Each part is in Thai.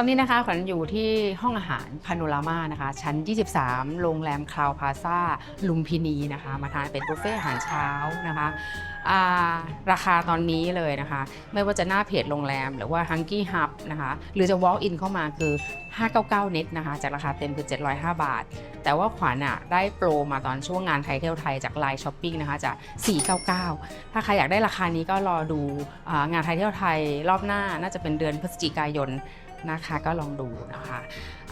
ตอนนี้นะคะขวัญอยู่ที่ห้องอาหารพาโนรามานะคะ ชั้น 23 โรงแรมคลาวพาซาลุมพินีนะคะ มาทานเป็นบุฟเฟ่อาหารเช้านะคะาราคาตอนนี้เลยนะคะ ไม่ว่าจะหน้าเพจโรงแรมหรือว่า h u n k y Hub นะคะ หรือจะ Walk in เข้ามาคือ 599 เน็ตนะคะ จากราคาเต็มคือ 705 บาท แต่ว่าขวัญอะได้โปรมาตอนช่วงงานไทยเที่ยวไทยจากไลน์ช้อปปิ้งนะคะจาก 499 ถ้าใครอยากได้ราคานี้ก็รอดูองานไทยเที่ยวไทยรอบหน้าน่าจะเป็นเดือนพฤศจิกายน นะคะก็ลองดูนะคะ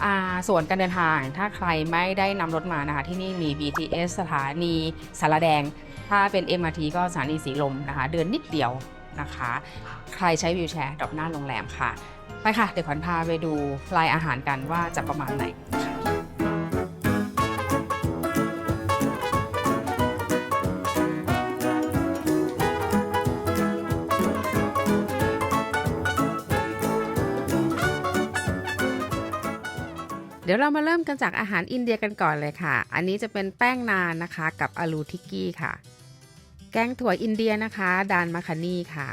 อ่าส่วนการเดินทางถ้าใครไม่ได้นำรถมานะคะที่นี่มี BTS สถานีสารแดง ถ้าเป็น MRT ก็สถานีสีลมนะคะ เดินนิดเดียวนะคะ ใครใช้วิวแชร์ดรอปหน้าโรงแรมค่ะ ไปค่ะ เดี๋ยวขวัญพาไปดูลายอาหารกันว่าจะประมาณไหนค่ะ เดี๋ยวเรามาเริ่มกันจากอาหารอินเดียกันก่อนเลยค่ะ อันนี้จะเป็นแป้งนานนะคะ กับอาลูทิกกี้ค่ะ แกงถั่วอินเดียนะคะ ดานมาคานีค่ะ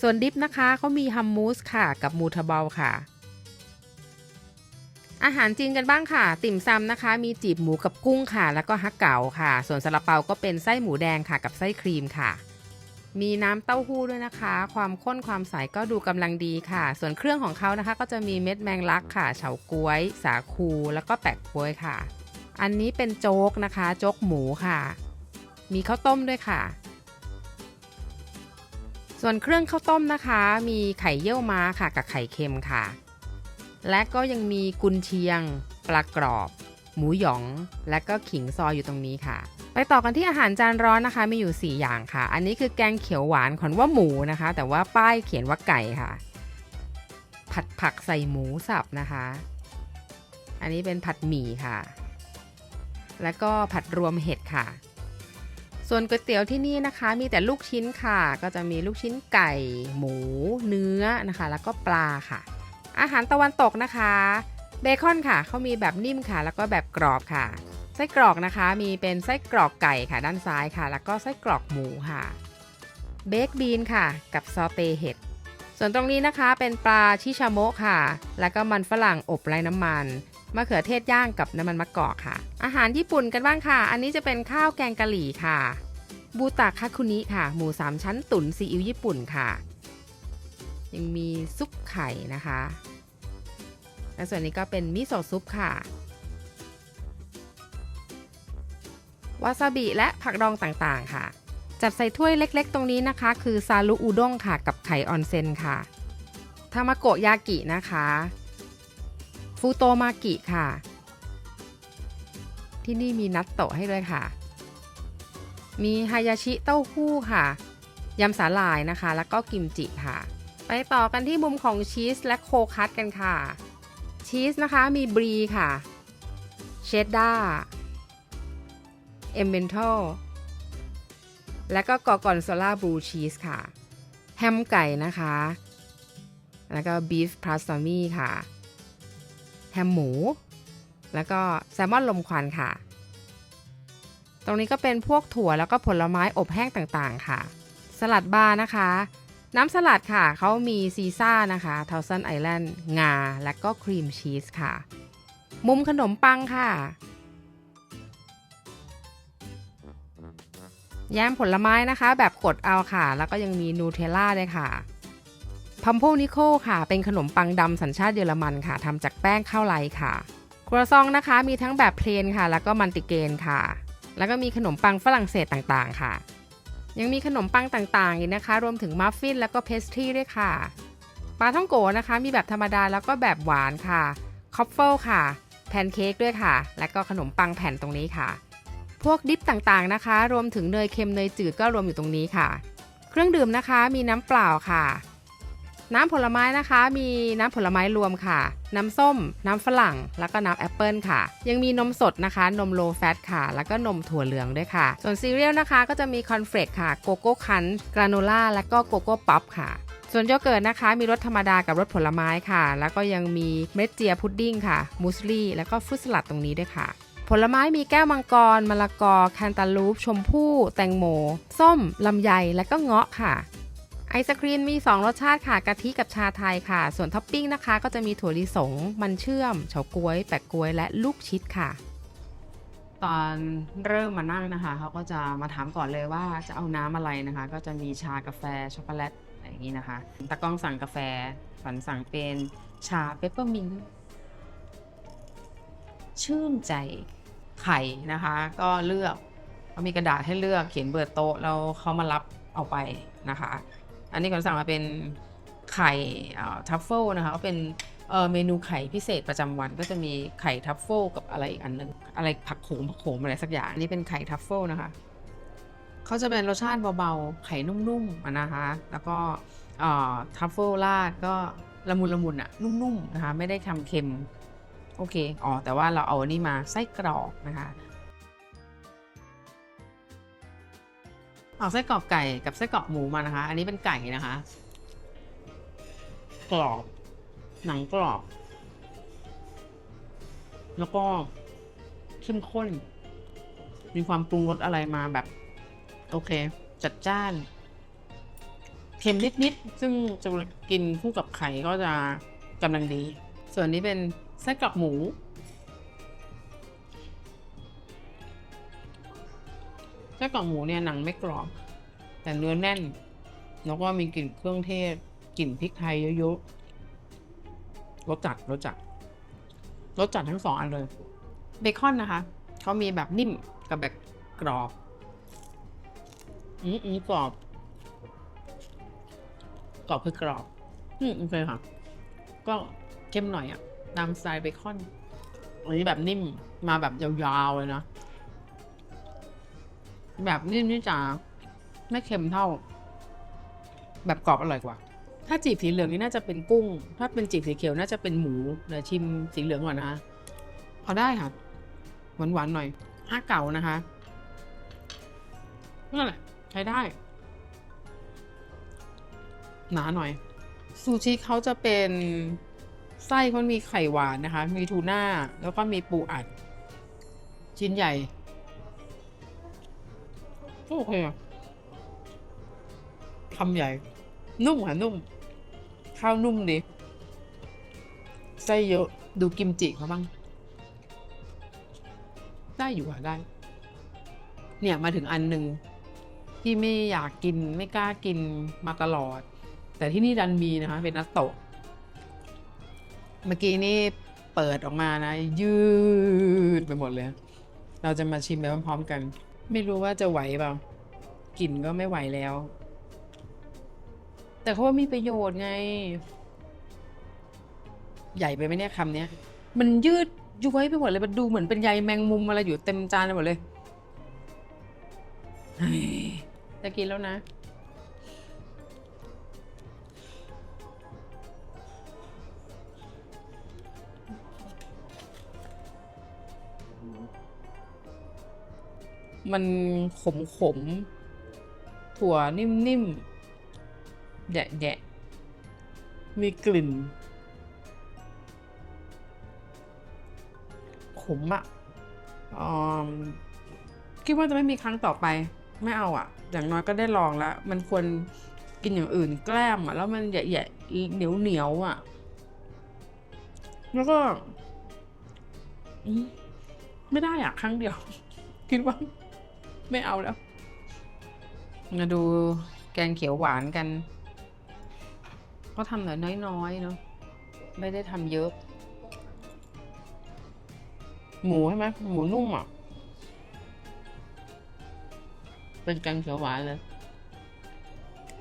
ส่วนดิฟนะคะเขามีฮัมมูสค่ะ กับมูทาเบลค่ะ อาหารจีนกันบ้างค่ะ ติ่มซำนะคะ มีจีบหมูกับกุ้งค่ะ แล้วก็ฮักเก๋าค่ะ ส่วนซาลาเปาก็เป็นไส้หมูแดงค่ะ กับไส้ครีมค่ะ มีน้ำเต้าหู้ด้วยนะคะ ความข้นความใสก็ดูกำลังดีค่ะ ส่วนเครื่องของเขานะคะ ก็จะมีเม็ดแมงลักค่ะ เฉาก๊วย สาคู แล้วก็แปะก๊วยค่ะ อันนี้เป็นโจ๊กนะคะ โจ๊กหมูค่ะ มีข้าวต้มด้วยค่ะ ส่วนเครื่องข้าวต้มนะคะ มีไข่เยี่ยวม้าค่ะ กับไข่เค็มค่ะ และก็ยังมีกุนเชียง ปลากรอบ หมูหยอง และก็ขิงซอยอยู่ตรงนี้ค่ะ ต่อกันที่อาหารจานร้อนนะคะมีอยู่ 4 อย่างค่ะ อันนี้คือแกงเขียวหวานขวัญว่าหมูนะคะ แต่ว่าป้ายเขียนว่าไก่ค่ะ ผัดผักใส่หมูสับนะคะ อันนี้เป็นผัดหมี่ค่ะ แล้วก็ผัดรวมเห็ดค่ะ ส่วนก๋วยเตี๋ยวที่นี่นะคะ มีแต่ลูกชิ้นค่ะ ก็จะมีลูกชิ้นไก่ หมู เนื้อนะคะ แล้วก็ปลาค่ะ อาหารตะวันตกนะคะ เบคอนค่ะเขามีแบบนิ่มค่ะ แล้วก็แบบกรอบค่ะ ไส้กรอกนะคะ มีเป็นไส้กรอกไก่ค่ะด้านซ้ายค่ะ แล้วก็ไส้กรอกหมูค่ะ เบคบีนค่ะ กับซอเตเห็ด ส่วนตรงนี้นะคะเป็นปลาชิชาโมะค่ะ แล้วก็มันฝรั่งอบไร้น้ำมันมะเขือเทศย่างกับน้ำมันมะกอกค่ะ อาหารญี่ปุ่นกันบ้างค่ะ อันนี้จะเป็นข้าวแกงกะหรี่ค่ะ บูตาคาคุนิค่ะ หมูสามชั้นตุ๋นซีอิ๊วญี่ปุ่นค่ะ ยังมีซุปไข่นะคะ และส่วนนี้ก็เป็นมิโซะซุปค่ะ วาซาบิและผักดองต่างๆ ค่ะ จัดใส่ถ้วยเล็กๆ ตรงนี้นะคะ คือซาลุอุด้งค่ะกับไข่ออนเซนค่ะทามาโกยากินะคะฟูโตมากิค่ะ ที่นี่มีนัตโตะให้ด้วยค่ะ มีฮายาชิเต้าหู้ค่ะยำสาหร่ายนะคะ แล้วก็กิมจิค่ะ ไปต่อกันที่มุมของชีสและโคคัตกันค่ะ ชีสนะคะมีบรีค่ะ เชดดาร์ เอมเบนโทและก็กอร์กอนโซล่าบลูชีสค่ะ แฮมไก่นะคะ แล้วก็บีฟพาสตามี่ค่ะ แฮมหมู แล้วก็แซลมอนลมควันค่ะ ตรงนี้ก็เป็นพวกถั่วแล้วก็ผลไม้อบแห้งต่างๆค่ะ สลัดบาร์นะคะ น้ำสลัดค่ะ เขามีซีซ่านะคะทาวซันไอแลนด์งา และก็ครีมชีสค่ะ มุมขนมปังค่ะ แยมผลไม้นะคะ แบบกดเอาค่ะ แล้วก็ยังมีนูเทลล่าด้วยค่ะพัมโพนิโคค่ะ เป็นขนมปังดำสัญชาติเยอรมันค่ะทำจากแป้งข้าวไรค่ะครัวซองนะคะ มีทั้งแบบเพลนค่ะ แล้วก็มันติเกนค่ะ แล้วก็มีขนมปังฝรั่งเศสต่างๆ ค่ะ ยังมีขนมปังต่างๆอีกนะคะ รวมถึงมัฟฟินแล้วก็เพสทรีด้วยค่ะปลาท่องโกนะคะ มีแบบธรรมดาแล้วก็แบบหวานค่ะคอฟเฟิลค่ะ แพนเค้กด้วยค่ะ และก็ขนมปังแผ่นตรงนี้ค่ะ พวกดิปต่างๆนะคะ รวมถึงเนยเค็มเนยจืดก็รวมอยู่ตรงนี้ค่ะ เครื่องดื่มนะคะมีน้ำเปล่าค่ะ น้ำผลไม้นะคะ มีน้ำผลไม้รวมค่ะ น้ำส้ม น้ำฝรั่ง แล้วก็น้ำแอปเปิลค่ะ ยังมีนมสดนะคะ นมโลแฟตค่ะ แล้วก็นมถั่วเหลืองด้วยค่ะ ส่วนซีเรียลนะคะ ก็จะมีคอนเฟลกค่ะโกโก้คันกราโนล่าและก็โกโก้ป๊อปค่ะส่วนโยเกิร์ตนะคะ มีรสธรรมดากับรสผลไม้ค่ะ แล้วก็ยังมีเม็ดเจียพุดดิ้งค่ะมูสลี่แล้วก็ฟรุตสลัดตรงนี้ด้วยค่ะ ผลไม้มีแก้วมังกร มะละกอแคนตาลูป ชมพู่ แตงโม ส้ม ลำไย และก็เงาะค่ะ ไอศครีมมี 2 รสชาติค่ะ กะทิกับชาไทยค่ะ ส่วนท็อปปิ้งนะคะ ก็จะมีถั่วลิสง มันเชื่อม เฉาก๊วย แปะก๊วย และลูกชิดค่ะ ตอนเริ่มมานั่งนะคะ เขาก็จะมาถามก่อนเลยว่าจะเอาน้ำอะไรนะคะ ก็จะมีชากาแฟ ช็อกโกแลตอะไรอย่างนี้นะคะตากล้องสั่งกาแฟ ฝันสั่งเป็นชาเปปเปอร์มินต์ชื่นใจ ไข่นะคะ ก็เลือกเขามีกระดาษให้เลือกเขียนเบอร์โต๊ะแล้วเขามารับเอาไปนะคะ อันนี้ก่อนสั่งมาเป็นไข่ทัฟเฟิลนะคะก็เป็นเมนูไข่พิเศษประจำวันก็จะมีไข่ทัฟเฟิลกับอะไรอีกอันหนึงอะไรผักโขมผักโขมอะไรสักอย่างอันนี้เป็นไข่ทัฟเฟิลนะคะเขาจะเป็นรสชาติเบาๆ ไข่นุ่มๆนะคะ แล้วก็ทัฟเฟิลราดก็ละมุนละมุนอะนุ่มๆนะคะไม่ได้ทำเค็ม โอเค อ๋อ แต่ว่าเราเอาอันนี้มาไส้กรอกนะคะ เอาไส้กรอกไก่กับไส้กรอกหมูมานะคะ อันนี้เป็นไก่นะคะ กรอบ หนังกรอบ แล้วก็เข้มข้น มีความปรุงรสอะไรมาแบบ โอเค จัดจ้าน เค็มนิดๆ ซึ่งจะกินคู่กับไข่ก็จะกำลังดี ส่วนนี้เป็นไส้กรอกหมู ไส้กรอกหมูเนี่ยหนังไม่กรอบ แต่เนื้อแน่น แล้วก็มีกลิ่นเครื่องเทศ กลิ่นพริกไทยเยอะๆ รสจัด รสจัด รสจัดทั้งสองอันเลย เบคอนนะคะ เขามีแบบนิ่มกับแบบกรอบ อืมอืมกรอบ กรอบคือกรอบ อืมโอเคค่ะ ก็ เข้มหน่อยอะตามสไตล์เบคอน อันนี้แบบนิ่มมาแบบยาวๆเลยนะ แบบนิ่มนี่จะไม่เค็มเท่า แบบกรอบอร่อยกว่า ถ้าจีบสีเหลืองนี่น่าจะเป็นกุ้ง ถ้าเป็นจีบสีเขียวน่าจะเป็นหมูเดี๋ยวชิมสีเหลืองก่อนนะคะพอได้ค่ะหวานๆหน่อยห้าเก่านะคะนั่นแหละใช้ได้ หนาหน่อย ซูชิเขาจะเป็น ไส้เขามีไข่หวานนะคะ มีทูน่า แล้วก็มีปูอัด ชิ้นใหญ่โอเคอะคำใหญ่ นุ่มค่ะนุ่ม ข้าวนุ่มดีไส้เยอะ ดูกิมจิเขาบ้าง ได้อยู่ค่ะได้ เนี่ยมาถึงอันหนึ่งที่ไม่อยากกินไม่กล้ากินมาตลอด แต่ที่นี่ดันมีนะคะ เป็นนัตโตะ เมื่อกี้นี่เปิดออกมานะ ยืดไปหมดเลย เราจะมาชิมไปพร้อมๆกัน ไม่รู้ว่าจะไหวเปล่ากลิ่นก็ไม่ไหวแล้ว แต่เขาว่ามีประโยชน์ไง ใหญ่ไปไหมเนี่ยคำเนี้ย มันยืดย้วยไปหมดเลยมันดูเหมือนเป็นใยแมงมุมอะไรอยู่เต็มจานไปหมดเลยเฮ้ยจะกินแล้วนะ มันขมขมๆถั่วนิ่มๆแยะๆมีกลิ่น ขมอะอ่อคิดว่าจะไม่มีครั้งต่อไป ไม่เอาอะอย่างน้อยก็ได้ลองแล้ว มันควรกินอย่างอื่นแกล้มอะแล้วมันแยะๆเหนียวเหนียวๆอะแล้วก็ ไม่ได้อะ ครั้งเดียว คิดว่า ไม่เอาแล้ว มาดูแกงเขียวหวานกันเขาทำแต่น้อยๆเนาะไม่ได้ทำเยอะ หมูใช่ไหมหมูนุ่มอะ เป็นแกงเขียวหวานเลย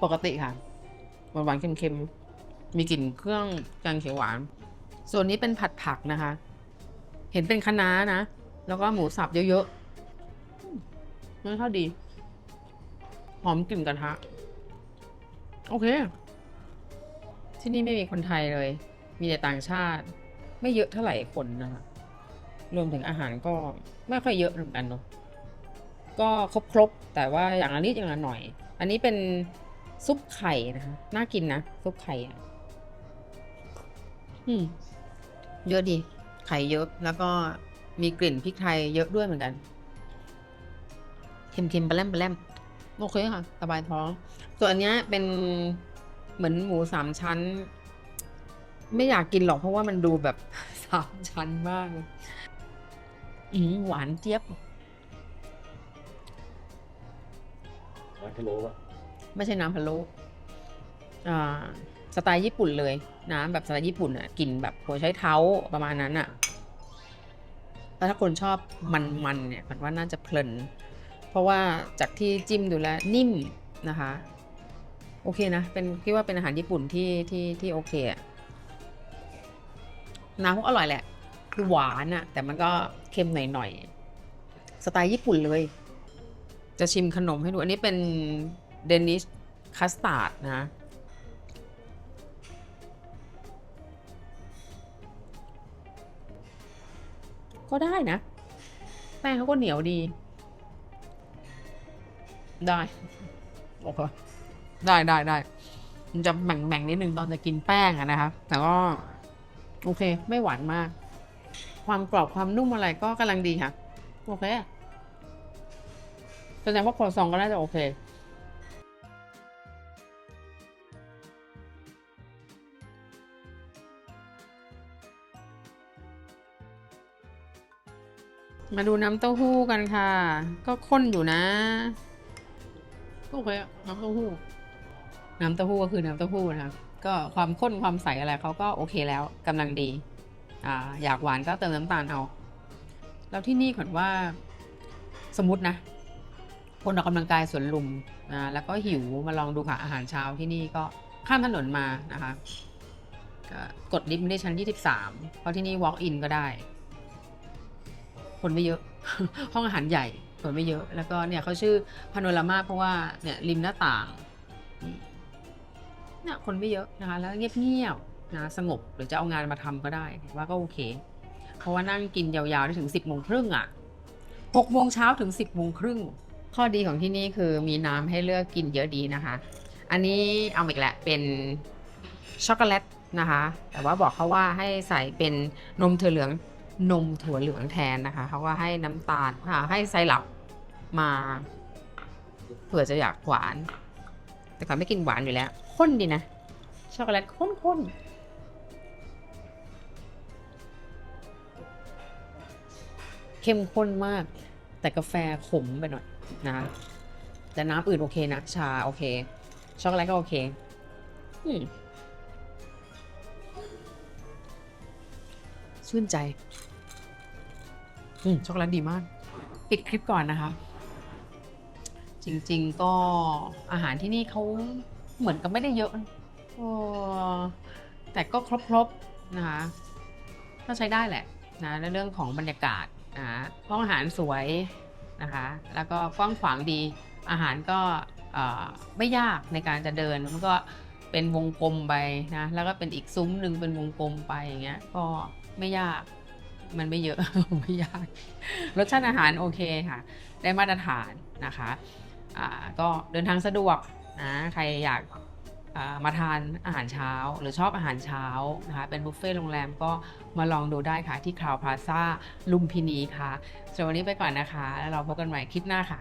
ปกติค่ะ หวานหวานๆเค็มๆ มีกลิ่นเครื่องแกงเขียวหวาน ส่วนนี้เป็นผัดผักนะคะ เห็นเป็นคะน้านะ แล้วก็หมูสับเยอะๆ นั่นข้าวดี หอมกลิ่นกระทะ โอเค ที่นี่ไม่มีคนไทยเลย มีแต่ต่างชาติ ไม่เยอะเท่าไหร่คนนะคะรวมถึงอาหารก็ไม่ค่อยเยอะเหมือนกันเนาะก็ครบครบๆแต่ว่าอย่างละนิดอย่างละหน่อย อันนี้เป็นซุปไข่นะคะน่ากินนะซุปไข่อะอืมเยอะดี ไข่เยอะแล้วก็มีกลิ่นพริกไทยเยอะด้วยเหมือนกัน เค็มๆปลาแรมปลาแรมโอเคค่ะ สบายท้อง ส่วนอันเนี้ยเป็นเหมือนหมูสามชั้น ไม่อยากกินหรอกเพราะว่ามันดูแบบ สามชั้นมากเลยอืมหวานเจี๊ยบ ร้านพะโล้ป่ะไม่ใช่น้ำพะโล้อ่า สไตล์ญี่ปุ่นเลย น้ำแบบสไตล์ญี่ปุ่นอะกลิ่นแบบหัวใช้เท้าประมาณนั้นอะแล้วถ้าคนชอบมันๆเนี่ยมันว่าน่าจะเพลิน เพราะว่าจากที่จิ้มดูแล้วนิ่มนะคะ โอเคนะ เป็นคิดว่าเป็นอาหารญี่ปุ่นที่ที่ที่โอเคอะน้ำก็อร่อยแหละ คือหวานอะแต่มันก็เค็มหน่อยๆ สไตล์ญี่ปุ่นเลย จะชิมขนมให้ดู อันนี้เป็นเดนิชคัสตาร์ดนะก็ได้นะแป้งเขาก็เหนียวดี ได้โอเคได้ได้ได้มันจะแบ่งแบ่งนิดนึงตอนจะกินแป้งอะนะครับแต่ก็โอเค ไม่หวานมาก ความกรอบความนุ่มอะไรก็กำลังดีค่ะ โอเคแสดงว่าครัวซองก็น่าจะโอเคมาดูน้ำเต้าหู้กันค่ะ ก็ข้นอยู่นะ โอเคน้ำเต้าหู้ น้ำเต้าหู้ก็คือน้ำเต้าหู้นะครับ ก็ความข้นความใสอะไรเขาก็โอเคแล้วกำลังดี อ่า อยากหวานก็เติมน้ำตาลเอา แล้วที่นี่ขวัญว่า สมมตินะ คนออกกำลังกายสวนลุมนะแล้วก็หิวมาลองดูค่ะอาหารเช้าที่นี่ก็ข้ามถนนมานะคะก็กดลิฟต์ได้ชั้น23เพราะที่นี่ walk in ก็ได้ คนไม่เยอะ ห้องอาหารใหญ่ คนไม่เยอะ แล้วก็เนี่ยเขาชื่อพาโนรามาเพราะว่าเนี่ยริมหน้าต่างเนี่ยคนไม่เยอะนะคะ แล้วเงียบๆนะสงบหรือจะเอางานมาทำก็ได้ว่าก็โอเค เพราะว่านั่งกินยาวๆได้ถึง10บโมงครึ่งอะหกโมงเช้าถึง10บโมงครึ่งข้อดีของที่นี่คือมีน้ำให้เลือกกินเยอะดีนะคะ อันนี้เอาอีกแหละเป็นช็อกโกแลตนะคะ แต่ว่าบอกเขาว่าให้ใส่เป็นนมถั่วเหลือง นมถั่วเหลืองแทนนะคะเขาก็ให้น้ำตาลค่ะให้ไซรัปมาเผื่อจะอยากหวาน แต่ก่อนไม่กินหวานอยู่แล้วข้นดีนะ ช็อกโกแลตข้นๆเข้มข้นมาก แต่กาแฟขมไปหน่อยนะแต่น้ำอื่นโอเคนะ ชาโอเค ช็อกโกแลตก็โอเคอืมชื่นใจ อืมช็อกโกแลตดีมาก ปิดคลิปก่อนนะคะ จริงๆก็อาหารที่นี่เขาเหมือนกับไม่ได้เยอะเออแต่ก็ครบๆนะคะก็ใช้ได้แหละนะในเรื่องของบรรยากาศนะห้องอาหารสวยนะคะ แล้วก็กว้างขวางดี อาหารก็ไม่ยากในการจะเดินมันก็เป็นวงกลมไปนะ แล้วก็เป็นอีกซุ้มหนึ่งเป็นวงกลมไปอย่างเงี้ย ก็ไม่ยาก มันไม่เยอะ ไม่ยากรสชาติอาหารโอเคค่ะ ได้มาตรฐานนะคะก็เดินทางสะดวกนะใครอยากมาทานอาหารเช้า หรือชอบอาหารเช้านะคะเป็นบุฟเฟ่ต์โรงแรมก็มาลองดูได้ค่ะ ที่คราวพลาซ่าลุมพินีค่ะสำหรับวันนี้ไปก่อนนะคะ แล้วเราพบกันใหม่คลิปหน้าค่ะ